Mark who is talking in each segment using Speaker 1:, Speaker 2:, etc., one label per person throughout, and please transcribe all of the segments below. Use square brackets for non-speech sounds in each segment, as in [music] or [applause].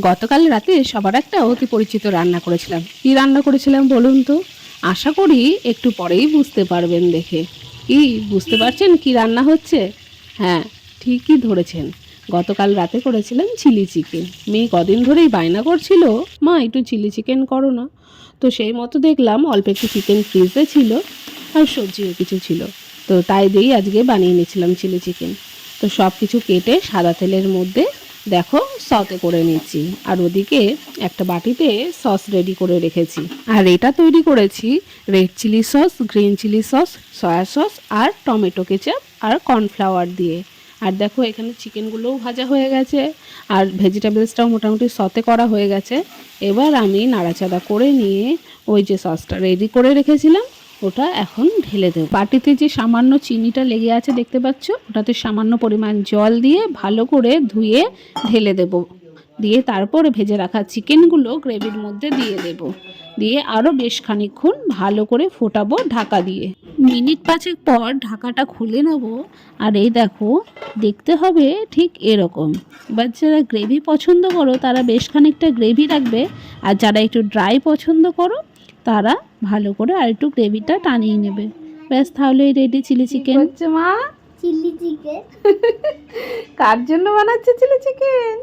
Speaker 1: গতকাল রাতে সবার একটা অতি পরিচিত রান্না করেছিলাম। কি রান্না করেছিলাম বলুন তো? আশা করি একটু পরেই বুঝতে পারবেন দেখে। কি, বুঝতে পারছেন কি রান্না হচ্ছে? হ্যাঁ ঠিকই ধরেছেন। গতকাল রাতে করেছিলাম চিলি চিকেন। মেয়ে কদিন ধরেই বায়না করছিল, মা, একটু চিলি চিকেন করো না। তো সেই মতো দেখলাম অল্প একটু চিকেন ফ্রিজে ছিল আর সবজিও কিছু ছিল। তো তাই দিয়েই আজকে বানিয়ে নিয়েছিলাম চিলি চিকেন। তো সব কিছু কেটে সাদা তেলের মধ্যে দেখো সতে করে নিচ্ছি। আর ওদিকে একটা বাটিতে সস রেডি করে রেখেছি। আর এটা তৈরি করেছি red chilli sauce green chilli sauce soya sauce আর টমেটো কেচাপ আর কর্নফ্লাওয়ার দিয়ে। আর দেখো, এখানে চিকেনগুলোও ভাজা হয়ে গেছে। আর ভেজিটেবলসটাও মোটামুটি সতে করা হয়ে গেছে। এবার আমি নাড়াচাড়া করে নিয়ে ওই যে সসটা রেডি করে রেখেছিলাম। ওটা এখন ঢেলে দেবো। বাটিতে যে সামান্য চিনিটা লেগে আছে দেখতে পাচ্ছ, ওটাতে সামান্য পরিমাণ জল দিয়ে ভালো করে ধুয়ে ঢেলে দেব। দিয়ে তারপরে ভেজে রাখা চিকেনগুলো গ্রেভির মধ্যে দিয়ে দেব। দিয়ে আরও বেশ খানিকক্ষণ ভালো করে ফোটাবো ঢাকা দিয়ে। মিনিট পাঁচেক পর ঢাকাটা খুলে নেব। আর এই দেখো, দেখতে হবে ঠিক এরকম। এবার যারা গ্রেভি পছন্দ করো, তারা বেশ খানিকটা গ্রেভি রাখবে। আর যারা একটু ড্রাই পছন্দ করো তারা ভালো করে আর একটু গ্রেভিটা টানিয়ে নেবে। ব্যাস তাহলে রেডি চিলি চিকেন হচ্ছে মা?
Speaker 2: চিলি চিকেন [laughs]
Speaker 1: কার জন্য বানাচ্ছে চিলি চিকেন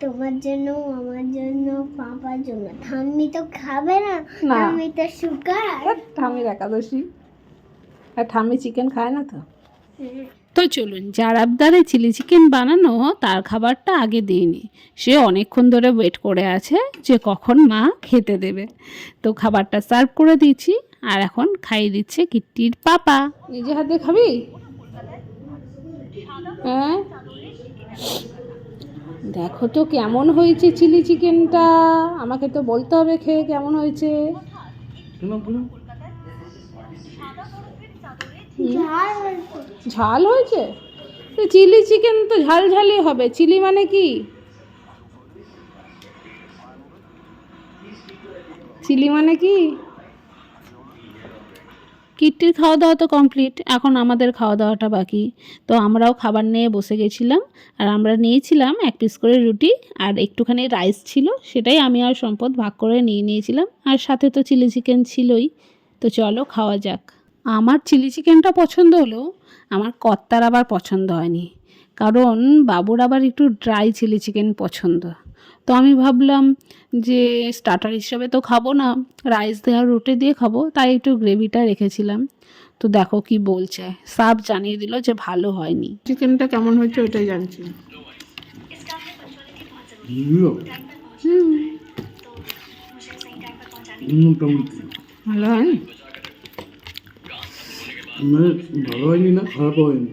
Speaker 2: তোমার জন্য আমার জন্য পাপার জন্য। ঠাম্মি তো খাবে না। ঠাম্মি তো সুগার
Speaker 1: ঠামির একাদশী। আর ঠামি চিকেন খায় না তো? তো চলুন, যার আবদারে চিলি চিকেন বানানো, তার খাবারটা আগে দিইনি সে অনেকক্ষণ ধরে ওয়েট করে আছে যে কখন মা খেতে দেবে। তো খাবারটা সার্ভ করে দিয়েছি, আর এখন খাইয়ে দিচ্ছে কিট্টির পাপা। নিজে হাতে খাবি? হ্যাঁ? দেখো তো কেমন হয়েছে চিলি চিকেনটা। আমাকে তো বলতে হবে খেয়ে কেমন হয়েছে।
Speaker 2: ঝাল হয়েছে।
Speaker 1: তো চিলি চিকেন তো ঝাল ঝালই হবে। চিলি মানে কি? চিলি মানে কি? কিটটির খাওয়া দাওয়া তো কমপ্লিট এখন আমাদের খাওয়া দাওয়াটা বাকি। তো আমরাও খাবার নিয়ে বসে গেছিলাম, আর আমরা নিয়েছিলাম এক পিস করে রুটি, আর একটুখানি রাইস ছিল, সেটাই আমি আর সম্পদ ভাগ করে নিয়ে নিয়েছিলাম। আর সাথে তো চিলি চিকেন ছিলই। তো চলো খাওয়া যাক। আমার চিলি চিকেনটা পছন্দ হলো আমার কর্তার আবার পছন্দ হয়নি। কারণ বাবুর আবার একটু ড্রাই চিলি চিকেন পছন্দ। তো আমি ভাবলাম যে স্টার্টার হিসাবে তো খাব না রাইস দেওয়া রুটি দিয়ে খাব তাই একটু গ্রেভিটা রেখেছিলাম। তো দেখো কি বলছে সাব জানিয়ে দিল যে ভালো হয়নি। চিকেনটা কেমন হয়েছে ওইটাই জানছি। ভালো হয়নি?
Speaker 3: মানে ভালো হয়নি না খারাপ হয়নি